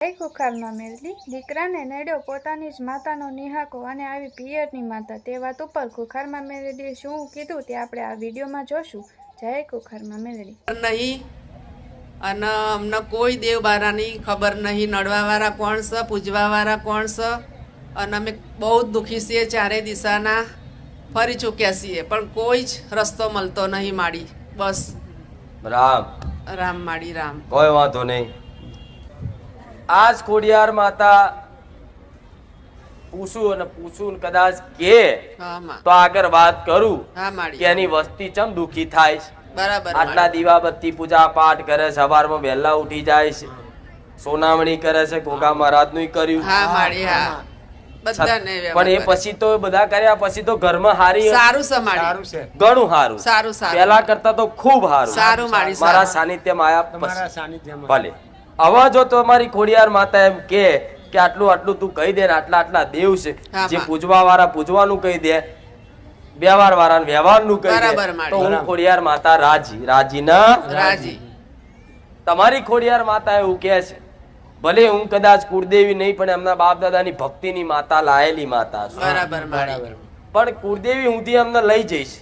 જય કુખારમાં મેળવી દીકરાને નડ્યો પોતાની જ માતાનો નિહાકો અને આવી પિયરની માતા. તે વાત ઉપર કુખારમાં મેળવીએ શું કીધું તે આપણે આ વિડીયોમાં જોશું. જય કુખારમાં મેળવી નહીં અને અમને કોઈ દેવબારાની ખબર નહીં. નડવાવાળા કોણ છે પૂજવાવાળા કોણ છે? અને અમે બહુ જ દુઃખી છીએ ચારે દિશાના. ફરી ચૂક્યા છીએ પણ કોઈ જ રસ્તો મળતો નહીં માડી. બસ. રામ. રામ માડી રામ. કોઈ વાંધો નહીં. આજ ખોડિયાર માતા પૂછું અને પૂછું કદાચ કે તો આગળ વાત કરું કે એની વસ્તી ચમ દુખી થાય છે? બરાબર આટલા દીવાબત્તી પૂજા પાઠ કરે છે સવારમાં વહેલા ઉઠી જાય છે સોનામણી કરે છે ગોગા કર્યું. માડી હા. બધાને પણ એ પછી તો બધા કર્યા પછી તો ઘરમાં હારી સારું સારું છે. ઘણું હારું. સારું સારું. પેલા કરતા તો ખૂબ સારું સારું મારા સારું. સાનિધ્યમાં આયા સાનિધ્યમાં. ભલે. હવે જો તમારી ખોડિયાર માતા એમ કે કે આટલું આટલું તું કહી દે ને આટલા આટલા દેવ છે. જે પૂજવા વાળા પૂજવાનું કહી દે વ્યવહાર વાળા વ્યવહારનું કહી દે તો હું ખોડિયાર માતા રાજી. રાજી ના રાજી. તમારી ખોડિયાર માતા એવું કે છે. ભલે હું કદાચ કુળદેવી નહીં પણ એમના બાપ દાદાની ભક્તિની માતા લાયેલી માતા છું. બરાબર બરાબર. પણ કુળદેવી હુંથી અમને લઈ જઈશ.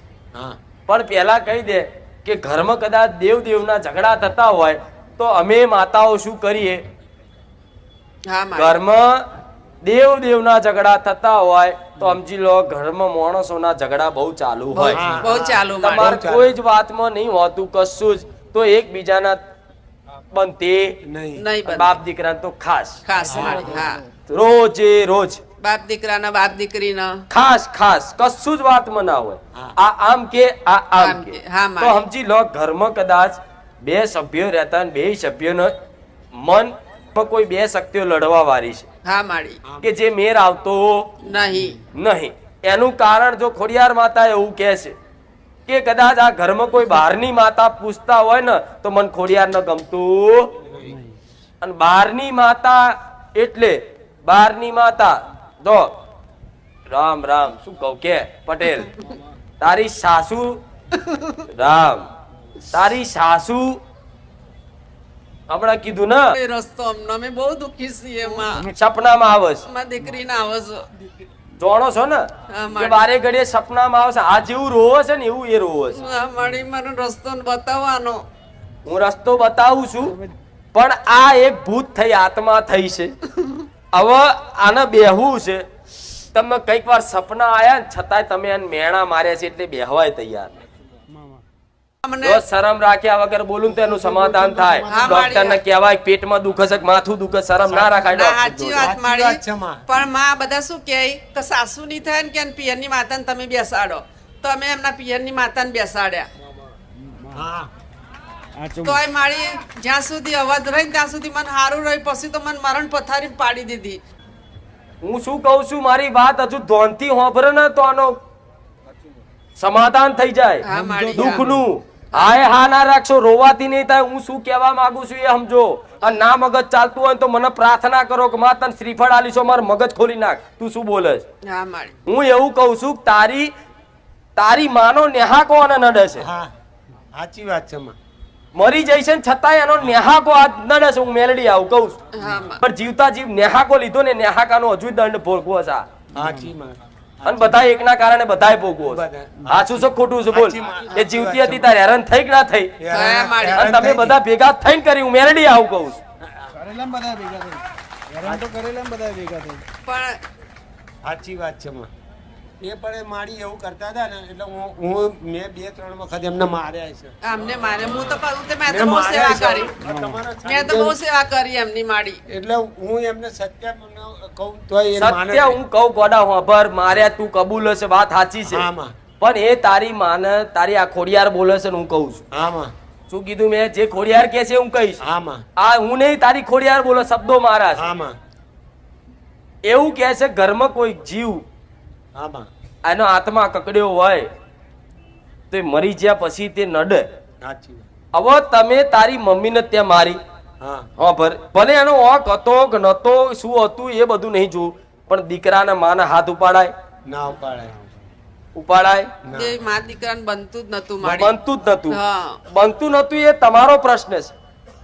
પણ પહેલા કહી દે કે ઘરમાં કદાચ દેવ દેવના ઝઘડા થતા હોય તો અમે માતાઓ શું કરીએ? ઘરમાં દેવ દેવના ઝઘડા થતા હોય તો સમજી લો ઘરમાં માણસોના ઝઘડા બહુ ચાલુ હોય. બહુ ચાલુ તમારે કોઈ જ વાતમાં નહીં હોતું કશું જ. તો એકબીજાના બનતે નહીં. નહીં બાપ દીકરા તો ખાસ. ખાસ રોજે રોજ. બાપ દીકરાના બાપ દીકરીના. ખાસ ખાસ. કશું જ વાતમાં ના હોય. આ આમ કે આ આમ કે. તો સમજી લો ઘરમાં કદાચ બે સભ્યો રહેતા અને બે સભ્યોનો મન કોઈ બે શક્તિઓ લડવા વાળી છે. હા માળી. કે જે મેર આવતો નહીં. નહીં. એનું કારણ જો ખોડિયાર માતા એવું કહે છે કે કદાચ આ ઘરમાં કોઈ બહારની માતા પૂછતા હોય ને તો મન ખોડિયાર ન ગમતું. અને બહારની માતા એટલે બહારની માતા જો રામ રામ શું કહું કે પટેલ તારી સાસુ રામ. તારી સાસુ હમણાં કીધું ને રસ્તો અમે બહુ દુખી છીએ સપનામાં આવે છે માં દીકરીને આવે છે જોણો છો ને? કે બારે ઘડીએ સપનામાં આવે છે આ જેવું રોવો છે ને એવું એ રોવો છે. મારી મને રસ્તો બતાવવાનો. હું રસ્તો બતાવું છું પણ આ એક ભૂત થઈ આત્મા થઈ છે. હવે આને બેહવું છે. તમે કંઈક વાર સપના આયા ને છતાંય તમે એને મેણા માર્યા છે એટલે બેહવાય તૈયાર. શરમ રાખ્યા વગર બોલું તો એનું સમાધાન થાય. ડોક્ટર ને કહેવાય પેટમાં દુખે છે માથું દુખે શરમ ના રાખાય સાચી વાત સાચી માડી વાત છે, માં. પણ માં બધા શું કહે? કે સાસુ ની થાય ને કે પિયરની માતાને તમે બેસાડો. તો અમે એમના પિયરની માતાને બેસાડ્યા. તોય મારી જ્યાં સુધી અવાજ રહી ત્યાં સુધી મને સારું રહ્યું પછી તો મને મરણ પથારી પાડી દીધી. હું શું કહું છું મારી વાત હજુ ધોનથી હોભરે ને તો આનો સમાધાન થઈ જાય. દુઃખનું. હાય હા ના રાખશો રોવાથી નહીં થાય હું શું કહેવા માંગુ છું એ સમજો. અને ના મગજ ચાલતું હોય તો મને પ્રાર્થના કરો કે માં તને શ્રીફળ આલી છો મારું મગજ ખોલી નાખ. તું શું બોલે? હા એવું કહું છું તારી તારી માનો નેહાકો અને નડે છે. સાચી વાત છે મરી જાય છે ને છતાંય એનો નેહાકો આ નડે છે હું મેલડી આવું કહું છું. પણ જીવતા જીવ નેહાકો લીધો ને નેહાકાનો હજુ દંડ ભોગવો છે સાચી માં અને બધા એકના કારણે બધાય ભોગવો છે. બધા. છે? ખોટું છે બોલ. એ જીવતી હતી તારે હેરાન થઈ કે ના થઈ? અને તમે બધા ભેગા થઈને કરી હું મેરડી આવું કહું છું. બધા ભેગા થઈ હેરાન તો કરેલા બધા ભેગા થઈ પણ સાચી વાત છે માં. એ પણ મારી એવું કરતા હતા ને એટલે હું હું મેં બે ત્રણ વખત એમને માર્યા છે. અમને મારે હું તો કહું મેં તો બહુ સેવા કરી. છે. મેં તો બહુ સેવા કરી એમની માડી એટલે હું એમને સત્ય કહું તો એ સત્ય હું કહું ગોડા હોભર માર્યા તું કબૂલ હશે વાત સાચી છે. આમાં પણ એ તારી માને તારી આ ખોડિયાર બોલે છે ને હું કહું છું. આમાં શું કીધું મેં? જે ખોડિયાર કે છે હું કહીશ. આમાં આ હું નહીં તારી ખોડિયાર બોલો શબ્દો મારા આમાં એવું કે છે ઘરમાં કોઈ જીવ હા આનો આત્મા કકડ્યો હોય તો મરી ગયા પછી તે નડે. હવે તમે તારી મમ્મીને ત્યાં મારી. હા. ભલે ભલે એનો ઓક હતો કે નતો શું હતું એ બધું નહીં જોવું પણ દીકરાના માના હાથ ઉપાડાય. ના ઉપાડાય. ઉપાડાય? મા દીકરાને બનતું જ નતું બનતું જ નતું. બનતું નતું એ તમારો પ્રશ્ન છે.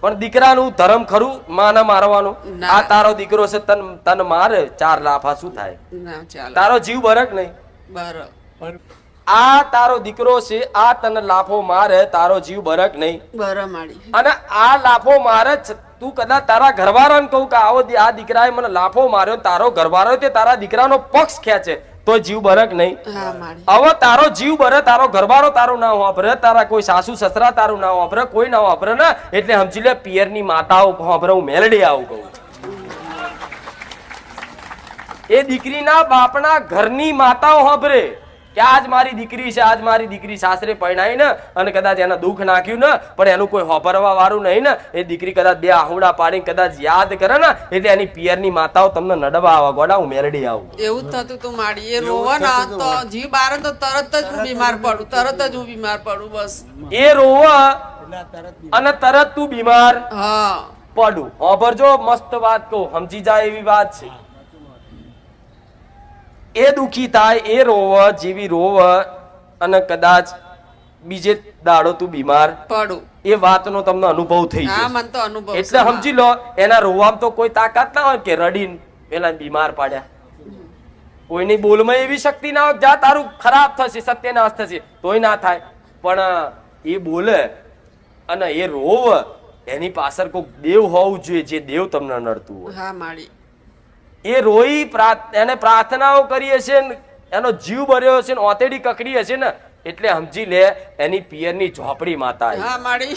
પણ દીકરાનું ધર્મ ખરું માને મારવાનું? ના. આ તારો દીકરો છે તન તન મારે ચાર લાફા શું થાય? તારો જીવ બરક નહીં. બરો આ તારો દીકરો છે આ તને લાફો મારે તારો જીવ બરક નહીં. બરો અને આ લાફો મારે જ તું કદાચ તારા ઘરવાળાને કહું કે આવો દી- આ દીકરાએ મને લાફો માર્યો તારો ઘરવાળો તે તારા દીકરાનો પક્ષ ખેંચે. તો જીવ બરક નહીં. હવે તારો જીવ બરે તારો ઘરવાળો તારું ના વાપરે તારા કોઈ સાસુ સસરા તારું ના વાપરે કોઈ ના વાપરે ને એટલે સમજી લે પિયરની માતાઓ વાપરે હું મેલડી આવું કહું એ દીકરીના બાપના ઘરની માતાઓ વાપરે. કે આજ મારી દીકરી છે આજ મારી દીકરી સાસરે પરણાઈ ને અને કદાચ એના દુઃખ નાખ્યું ને પણ એનું કોઈ હોભરવા વાળું નહીં ને એ દીકરી કદાચ બે આહુડા પાડીને કદાચ યાદ કરે ને એટલે એની પિયરની માતાઓ તમને નડવા આવે ગોડા હું મેરડી આવું. એવું થતું તું માડી એ રોવા ના તો જીવ બાર તો તરત જ હું બીમાર પડું તરત જ હું બીમાર પડું બસ. એ રોવા અને તરત તું બીમાર હા. પડું. હોભરજો મસ્ત વાત કહું સમજી જાય એવી વાત છે. એ દુખી થાય એ રોવ જેવી રોવ અને કદાચ બીજે દાડો તું બીમાર પડું. એ વાતનો તમને અનુભવ થઈ અનુભવ એટલે સમજી લો એના રોવામ તો કોઈ તાકાત ના હોય કે રડીને પેલા બીમાર પાડ્યા. કોઈની બોલમાં એવી શક્તિ ના હોય જા તારું ખરાબ થશે સત્યનાશ થશે તોય ના થાય. પણ એ બોલે અને એ રોવ એની પાછળ કોઈક દેવ હોવું જોઈએ જે દેવ તમને નડતું હોય. હા માડી એ રોઈ એને પ્રાર્થનાઓ કરી હશે એનો જીવ ભર્યો હશે ને ઓતેડી કકડી હશે ને એટલે સમજી લે એની પિયરની ઝોપડી માતા આવી. હા માડી.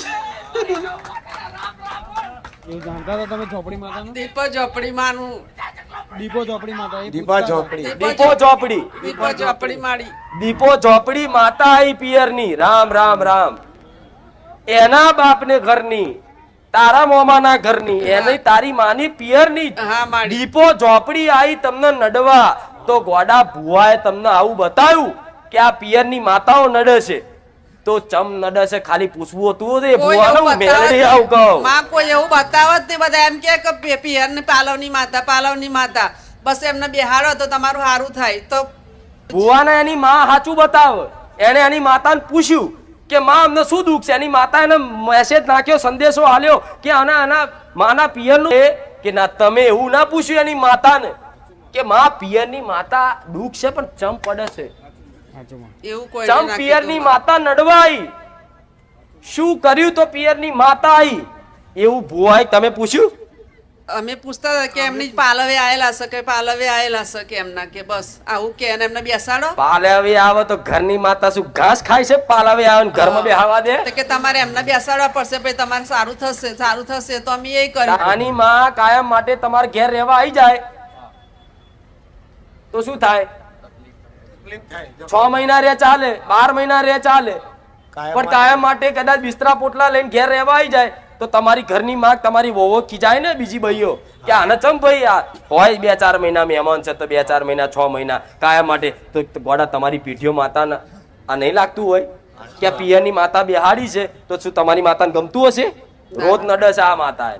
એવું જાણતા હતા તમે ચોપડી માતાનું? દીપ ઝોપડી દીપો ચોપડી માતા એ દીપા પૂછતા હતા. ચોપડી દીપો ઝોપડી. દીપ ઝોપડી માડી. દીપો ઝોપડી માતા આઈ પિયરની. રામ રામ રામ. એના બાપને ઘરની તારા મોમાના ઘરની. એને તારી માની પિયરની દીપો ઝોપડી આવી તમને નડવા. તો ગોડા ભુવાએ તમને આવું બતાવ્યું કે આ પિયરની માતાઓ નડે છે. તો ચમ નડે છે? ખાલી પૂછવું હતું કોઈ ભુવાને? હું આવું કહું. માં કોઈ એવું બતાવત નહીં. બધા એમ કે કે પિયર ને પાલવની માતા પાલવની માતા. બસ એમને બેહાડો તો તમારું સારું થાય. તો ભુવાને એની માં સાચું બતાવ. એને એની માતાને પૂછ્યું કે માં અમને શું દુઃખ છે? એની માતા એને મેસેજ નાખ્યો સંદેશો હાલ્યો કે આના આના માના પિયરનું એ કે ના તમે એવું ના પૂછ્યું એની માતાને કે માં પિયરની માતા દુઃખ છે પણ ચમ પડે છે. એવું કોઈ ચમ પિયરની માતા નડવાઈ? શું કર્યું તો પિયરની માતા આવી એવું ભુવાય તમે પૂછ્યું? અમે પૂછતા હતા કે એમની પાલવે આયેલા હશે કે પાલવે આયેલા હશે કે એમના કે બસ આવું કે અને એમને બેસાડો. પાલવે આવે તો ઘરની માતા શું ઘાસ ખાય છે? પાલવે આવે ને ઘરમાં બેહાવા દે? તો કે તમારે એમને બેસાડવા પડશે પછી તમારે સારું થશે સારું થશે તો અમે એ કરી આની માં કાયમ માટે તમારે ઘેર રહેવા આવી જાય. તો શું થાય? છ મહિના રે ચાલે બાર મહિના રે ચાલે. પણ કાયમ માટે કદાચ બિસ્તરા પોટલા લઈને ઘેર રહેવા આવી જાય. તો તમારી ઘરની માં તમારી વહુઓ ખીજાય ને બીજી ભાઈઓ કે આને ચમ ભાઈ આ હોય બે ચાર મહિના મહેમાન છે તો બે ચાર મહિના છ મહિના કાયા માટે? તો ગોડા તમારી પીઠીઓ માતાના આ નહીં લાગતું હોય? કે પિયરની માતા બિહાડી છે તો શું તમારી માતાને ગમતું હશે? રોજ નડે છે આ માતા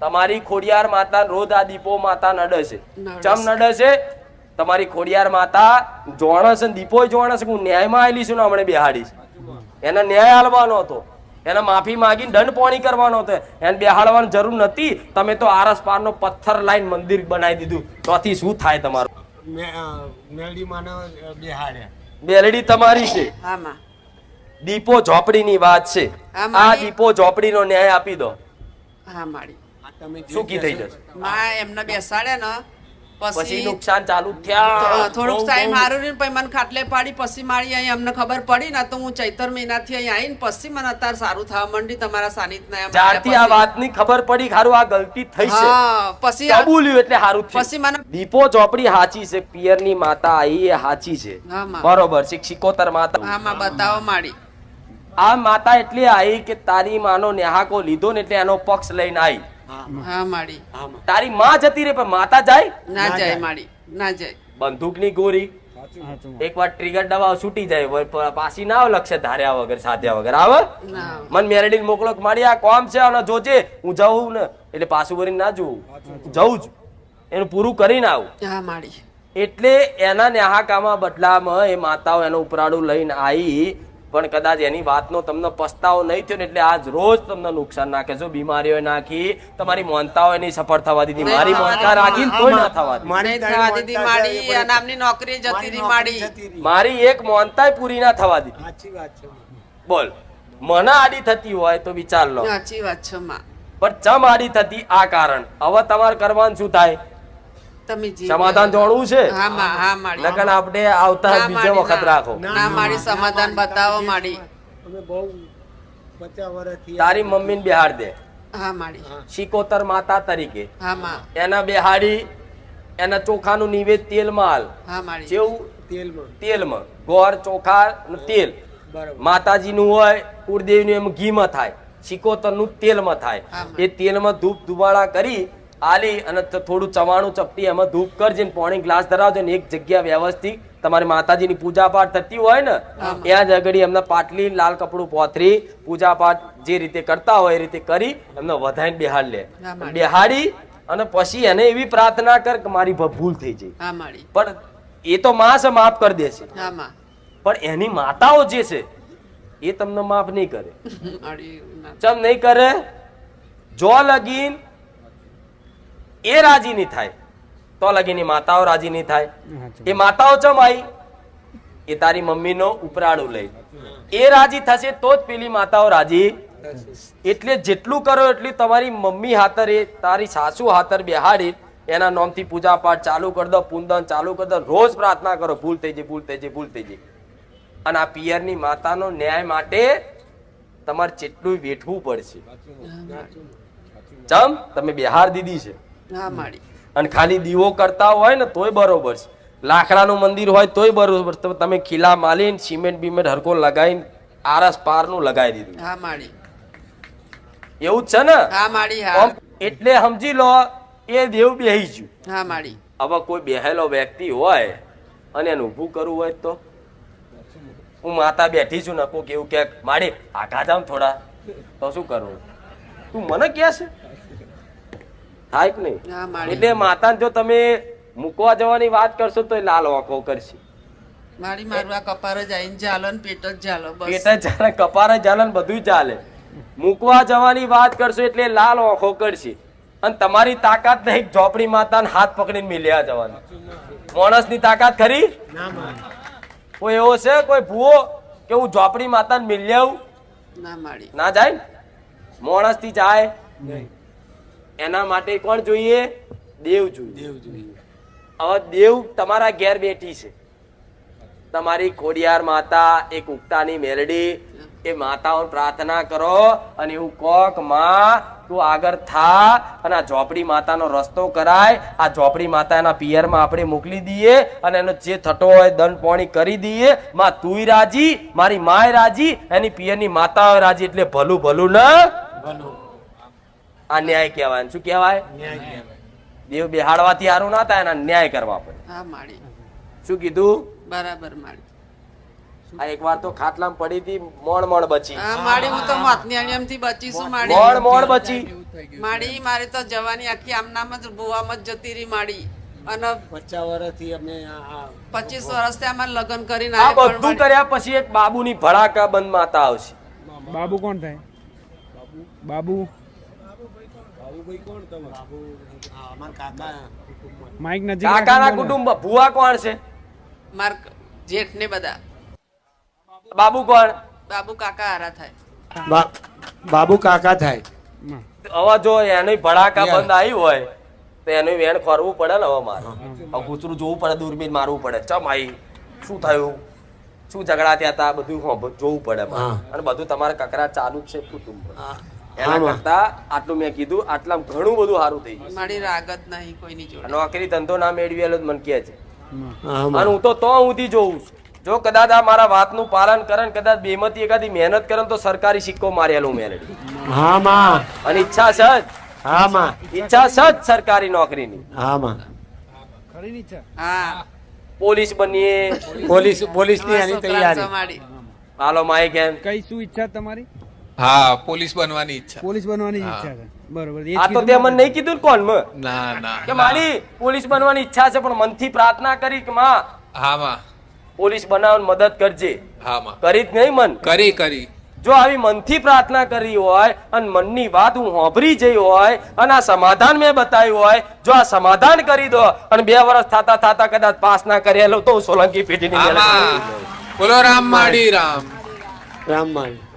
તમારી ખોડિયાર માતા રોજ આ દીપો માતા નડે છે. ચમ નડે છે? તમારી ખોડિયાર માતા જોણસ દીપો જોણસ હું ન્યાયમાં આવેલી છું ને હમણાં બિહાડી છે. એને ન્યાય હાલવાનો હતો. એને માફી માગીને દંડ પોણી કરવાનો હતો. એને બેહાડવાની જરૂર નથી તમે તો આરસ પારનો પથ્થર લાઈન મંદિર બનાવી દીધું. તોથી શું થાય તમારું? મેલડી માનો બેહાડ્યા. બેલડી તમારી છે? હા ઝોપડી દીપો ઝોપડીની વાત છે. આ દીપો દીપો ઝોપડીનો ન્યાય આપી દો. હા માડી શું કી થઈ જશે? એમને બેસાડ્યા ને. પછી નુકસાન ચાલુ થયા. થોડુંક ટાઈમ હારું રહ્યું પછી મને ખાટલે પાડી પછી મારી અહીં અમને ખબર પડી ને તો હું ચૈતર મહિનાથી અહીં આવીને પછી મને અત્યારે સારું થવા માંડી તમારા સાનિધ્યના એમ જ્યારથી આ વાતની ખબર પડી ખારું આ ગલતી થઈ છે. પછી કબૂલ્યું એટલે સારું પછી મને દીપો ચોપડી હાચી છે પિયરની માતા આઈ એ હાચી છે. બરોબર શિક્ષિકોતર માતા. હા માં બતાવો માડી. આ માતા એટલે આવી કે તારી માનો નેહાકો લીધો ને એટલે એનો પક્ષ લઈને આવી હા હા માડી. તારી માં જતી રે પણ માતા જાય? ના ના જાય. માડી. ના જાય. બંદૂકની ગોરી એક વાર ટ્રિગર દબાવ છૂટી જાય. પાછી ના આવે લક્ષ્ય ધાર્યા વગર સાધ્યા વગર. આવે મન મેરેડી મોકલો મારી આ કોમ છે? અને જોજે. હું જાઉં ને. એટલે પાછું ભરીને ના જોઉં જવું જ એનું પૂરું કરીને આવું. હા માડી. એટલે એના નેહાકામાં બદલામાં એ માતાઓ એનો ઉપરાડું લઈને આવી પણ કદાચ એની વાતનો તમને પસ્તાવો નહીં થયો ને એટલે આજ રોજ તમને નુકસાન નાખે. છો બીમારીઓ નાખી તમારી મોનતાઓ એની સફળ થવા દીધી મારી મોનતા રાખી કોઈ ના થવા દીધી. નોકરી જતી મારી. માડી મારી એક મોનતાય પૂરી ના થવા દીધી. સાચી વાત છે બોલ. મને આડી થતી હોય તો વિચાર લો. સાચી વાત છે માં. પણ ચમ આડી થતી? આ કારણ. હવે તમારે કરવાનું શું થાય? તમે સમાધાન જોડવું છે? હા માં હા માડી. નકર આપણે આવતા ના, બીજો વખત રાખો. ના મારી સમાધાન બતાવો મારી તારી મમ્મી ને. વર્ષથી તારી મમ્મીને બિહાડ દે. શિકોતર માતા તરીકે. હા માં. એના બેહાડી એના ચોખાનું નિવેદ તેલમાં હાલ. જેવું? તેલમાં. તેલમાં. ગોળ ચોખા તેલ. માતાજી માતાજીનું હોય કુળદેવીનું એમ ઘીમાં થાય. શિકોતરનું તેલમાં થાય. આમાં. એ તેલમાં ધૂપ ધુબાળા કરી આલી અને થોડું ચવાણું ચપટી એમાં ધૂપ કરજે ને પોણી ગ્લાસ ધરાવજો ને એક જગ્યા વ્યવસ્થિત. તમારી માતાજીની પૂજા પાઠ થતી હોય ને ત્યાં જ આગળ એમને પાટલી લાલ કપડું પોથરી પૂજા પાઠ જે રીતે કરતા હોય એ રીતે કરી એમને વધાઈને બેહાડ લે. બેહાડી અને પછી એને એવી પ્રાર્થના કર કે મારી ભ- ભૂલ થઈ જાય. પણ એ તો માસ માફ કરી દેશે. પણ એની માતાઓ જે છે એ તમને માફ નહીં કરે. ચમ નહીં કરે? જો લગીન એ રાજી નહીં થાય. તો લગીની માતાઓ રાજી નહીં થાય. એ માતાઓ ચમ આવી? એ તારી મમ્મીનો ઉપરાળો લઈ. એ રાજી થશે તો જ પેલી માતાઓ રાજી એટલે જેટલું કરો એટલી તમારી મમ્મી હાથરે તારી સાસુ હાથર બેહાડી એના નામથી પૂજા પાઠ ચાલુ કરી દો પૂંદન ચાલુ કરી દો રોજ પ્રાર્થના કરો ભૂલ થઈ જાય ભૂલ થઈ જાય ભૂલ થઈ જાય અને આ પિયરની માતાનો ન્યાય માટે તમારે જેટલું વેઠવું પડશે. ચમ તમે બિહાર દીધી છે. માડી. અને ખાલી દીવો કરતા હોય ને તોય બરોબર છે. લાકડાનું મંદિર હોય તોય બરોબર તમે ખીલા માલીને સિમેન્ટ બીમેન્ટ હરકો લગાવીને આરસ પારનું લગાવી દીધું. હા માળી એવું છે ને? હા માળી હા. એટલે સમજી લો એ દેવ બેહી ગયું. હા માળી હવે કોઈ બેહેલો વ્યક્તિ હોય અને એને ઊભું કરવું હોય તો? હું માતા બેઠી છું ને કોક એવું કે માડી આઘા જામ થોડા. તો શું કરવું તું મને કે છે થાય કે નહીં? એટલે માતાને જો તમે મૂકવા જવાની વાત કરશો તો એ લાલ વાંકો કરશે. મારી મારું આ કપાર જ આઈને ચાલો ને પેટ જ ચાલો પેટ જ ચાલે કપાર જ ચાલે ને બધું ચાલે મૂકવા જવાની વાત કરશો એટલે લાલ વાંખો કરશે. અને તમારી તાકાત નહીં ઝોપડી માતાને હાથ પકડીને મિલ્યા જવાનું. માણસની તાકાત ખરી? કોઈ એવો છે કોઈ ભૂવો કે હું ઝોપડી માતાને મિલ્યાવું ના માડી ના જાય માણસથી જાય? એના માટે કોણ જોઈએ? દેવ જોઈએ. દેવ જોઈએ. હવે દેવ તમારા ઘેર બેઠી છે. તમારી ખોડિયાર માતા એક ઉગતાની મેલડી એ માતાઓ પ્રાર્થના કરો અને એવું કોકમાં તું આગળ થા અને આ ઝોપડી માતાનો રસ્તો કરાય. આ ઝોપડી માતા એના પિયરમાં આપણે મોકલી દઈએ અને એનો જે થતો હોય દંડ પોણી કરી દઈએ. માં તુંય રાજી મારી માય રાજી એની પિયરની માતાઓ રાજી એટલે ભલું ભલું ન ભલું. આ ન્યાય કહેવાય. શું કહેવાય? દેવ બેહાડવાથી સારું ના થાય એના ન્યાય કરવા પડે. શું કીધું? બરાબર માળી આ એક વાર તો ખાટલામાં પડી હતી મોણ મોણ બચી. હા માડી હું તો મોતની બચી છું માડી. મોણ મોણ બચી. માડી મારે તો જવાની આખી આમનામ જ ભુવામાં જ જતી રહી માડી. અને પચાસ વર્ષથી અમે પચીસ વર્ષથી અમારે લગ્ન કરીને આ બધું કર્યા પછી એક બાબુની ભડાકા બંધ માતા આવશે. બાબુ કોણ થાય? બાબુ? બાબુ આ અમારા કાકા કુટુંબમાં માઇક નજીક કાકાના કુટુંબ ભુવા કોણ છે? માર જેઠ ને બધા. બાબુ કોણ? બાબુ કાકા હારા થાય. બાબુ કાકા થાય. હવે જો એની ભડાકા. બંધ આવી હોય તો એનું વેણ ખોરવું પડે ને હવે મારે. હવે કૂતરું જોવું પડે દૂરબીન મારવું પડે. ચમ આઈ? શું થયું? શું ઝઘડા થયા હતા બધું જોવું પડે હા. અને બધું તમારે કકરા ચાલુ જ છે કુટુંબ. એના કરતા આટલું મેં કીધું આટલામાં ઘણું બધું સારું થઈ ગયું. મારી રાગત નહીં કોઈની જોડે. નોકરી ધંધો ના મેળવેલો જ મને કહે છે. અને હું તો તો સુધી જોઉં છું. જો કદાચ આ મારા વાતનું પાલન કરે ને કદાચ બેમતી એકાદી મહેનત કરે તો સરકારી સિક્કો મારેલું મેલેડી. હા માં. અને ઈચ્છા છે જ. હા માં. ઈચ્છા છે જ સરકારી નોકરીની. હા માં. ખરી ઈચ્છા? હા. પોલીસ બનીએ. પોલીસ પોલીસની મારા આની તૈયારી. હાલો માય કેમ કઈ શું ઈચ્છા તમારી? હા પોલીસ બનવાની ઈચ્છા. પોલીસ બનવાની ઈચ્છા છે. બરોબર. આ તો તે મને. નહીં કીધું ને કોણ? મે ના ના કે મારી પોલીસ બનવાની ઈચ્છા છે પણ મનથી પ્રાર્થના કરી કે માં હા માં. પોલીસ બનાવવાની મદદ કરજે. હા માં. કરી જ નહીં મન. કરી કરી. જો આવી મનથી પ્રાર્થના કરી હોય અને મનની વાત હું હોંભરી જઈ હોય અને આ સમાધાન મેં બતાવ્યું હોય જો આ સમાધાન કરી દો અને બે વર્ષ થતા થાતા કદાચ પાસ ના કરેલો તો સોલંકી પેઢીની ની બોલો રામ માડી રામ. રામમાણ